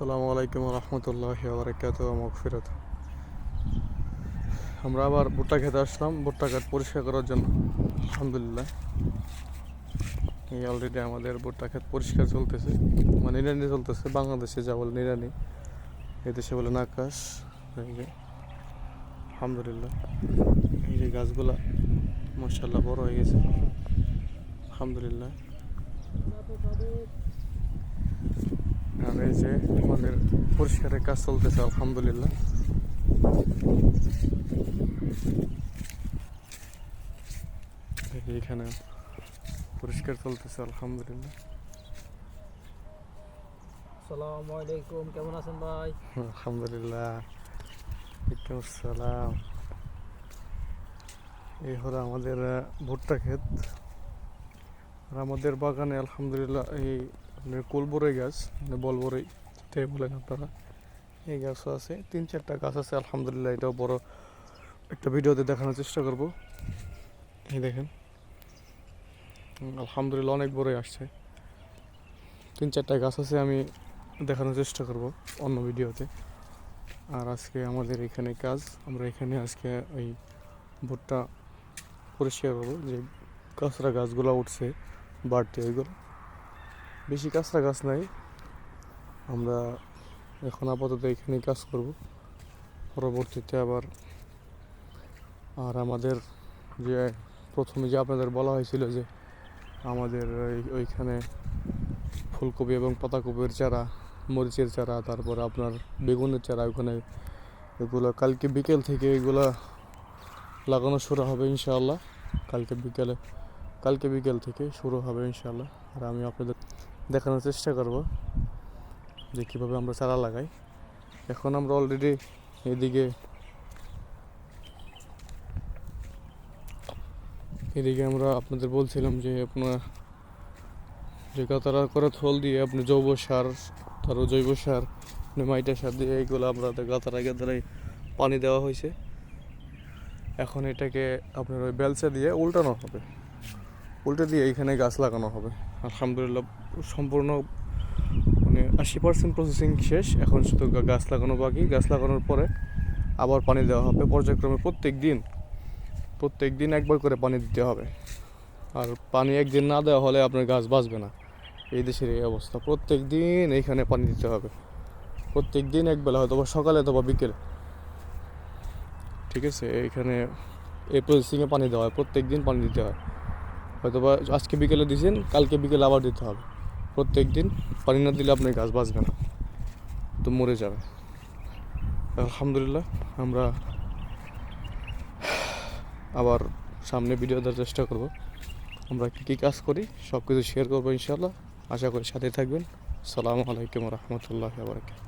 আসসালামু আলাইকুম রহমতুল্লাহ বারকাত মকফিরত আমরা আবার ভুট্টা খেতে আসলাম, ভুট্টা ঘাট পরিষ্কার করার জন্য। আলহামদুলিল্লাহ। এই অলরেডি আমাদের ভুট্টা ক্ষেত পরিষ্কার চলতেছে মানে নিরানি চলতেছে, বাংলাদেশে যা বলে নিরানি এই দেশে বলে নাকাশ আলহামদুলিল্লাহ। এই যে গাছগুলা মার্শাল্লাহ বড় হয়ে গেছে। আলহামদুলিল্লাহ আর এই যে আমাদের পরিষ্কারের কাজ চলতেছে আলহামদুলিল্লাহ। এখানে পরিষ্কার চলতেছে আলহামদুলিল্লাহ। আসসালামু আলাইকুম কেমন আছেন ভাই? আলহামদুলিল্লাহ ওয়ালাইকুম আসসালাম। এই হলো আমাদের ভুট্টা ক্ষেত। আর আমাদের বাগানে আলহামদুলিল্লাহ এই কুলবরই গাছ মানে বলবরই, এটাই বলেন আপনারা। এই গাছও আছে, তিন চারটা গাছ আছে, আলহামদুলিল্লাহ এটাও বড় একটা ভিডিওতে দেখানোর চেষ্টা করব। এই দেখেন। আলহামদুলিল্লাহ অনেক বড়ই আসছে। তিন চারটা গাছ আছে, আমি দেখানোর চেষ্টা করব অন্য ভিডিওতে। আর আজকে আমাদের এখানে কাজ, আমরা এখানে আজকে ওই ভুট্টা পরিষ্কার করব, যে কাঁচরা গাছগুলো উঠছে, বাড়তে ওইগুলো। বেশি কাঁচরা গাছ নাই। আমরা এখন আপাতত এখানেই কাজ করব। পরবর্তীতে আবার, আর আমাদের যে প্রথমে যে আপনাদের বলা হয়েছিল যে আমাদের ওই- ওইখানে ফুলকপি এবং পাতাকপির চারা, মরিচের চারা, তারপর আপনার বেগুনের চারা, ওখানে এগুলো কালকে বিকেল থেকে এগুলো লাগানো শুরু হবে ইনশাআল্লাহ। কালকে বিকেলে, কালকে বিকেল থেকে শুরু হবে ইনশাআল্লাহ। আর আমি আপনাদের দেখানোর চেষ্টা করব যে কীভাবে আমরা চারা লাগাই। এখন আমরা অলরেডি এদিকে এদিকে আমরা আপনাদের বলছিলাম যে আপনার যে গাতারা করে থল দিয়ে আপনি জৈব সার তারও জৈব সার মাইটা সার দিয়ে এইগুলো আমরা গাতারা গাতারাই পানি দেওয়া হয়েছে। এখন এটাকে আপনার ওই বেলচা দিয়ে উল্টানো হবে। উল্টে দিয়ে এখানে গাছ লাগানো হবে। আলহামদুলিল্লাহ, সম্পূর্ণ মানে আশি পার্সেন্ট প্রসেসিং শেষ। এখন শুধু গাছ লাগানো বাকি। গাছ লাগানোর পরে আবার পানি দেওয়া হবে। পর্যায়ক্রমে প্রত্যেক দিন প্রত্যেক দিন একবার করে পানি দিতে হবে। আর পানি একদিন না দেওয়া হলে আপনার গাছ বাঁচবে না। এই দেশের এই অবস্থা। প্রত্যেক দিন এইখানে পানি দিতে হবে। প্রত্যেক দিন একবেলা হয়তো বা সকালে অথবা বিকেলে। ঠিক আছে? এইখানে এই প্রসেসিংয়ে পানি দেওয়া হয়। প্রত্যেক দিন পানি দিতে হয়। হয়তো বা আজকে বিকেলে দিয়েছেন কালকে বিকেলে আবার দিতে হবে। প্রত্যেক দিন পানি না দিলে আপনার গাছ বাঁচবে না, তো মরে যাবে। আলহামদুলিল্লাহ, আমরা আবার সামনে ভিডিও দেওয়ার চেষ্টা করব। আমরা কী কী কাজ করি সব কিছু শেয়ার করব ইনশাল্লাহ আশা করি সাথে থাকবেন। সালামু আলাইকুম রহমতুল্লাহ বারকাত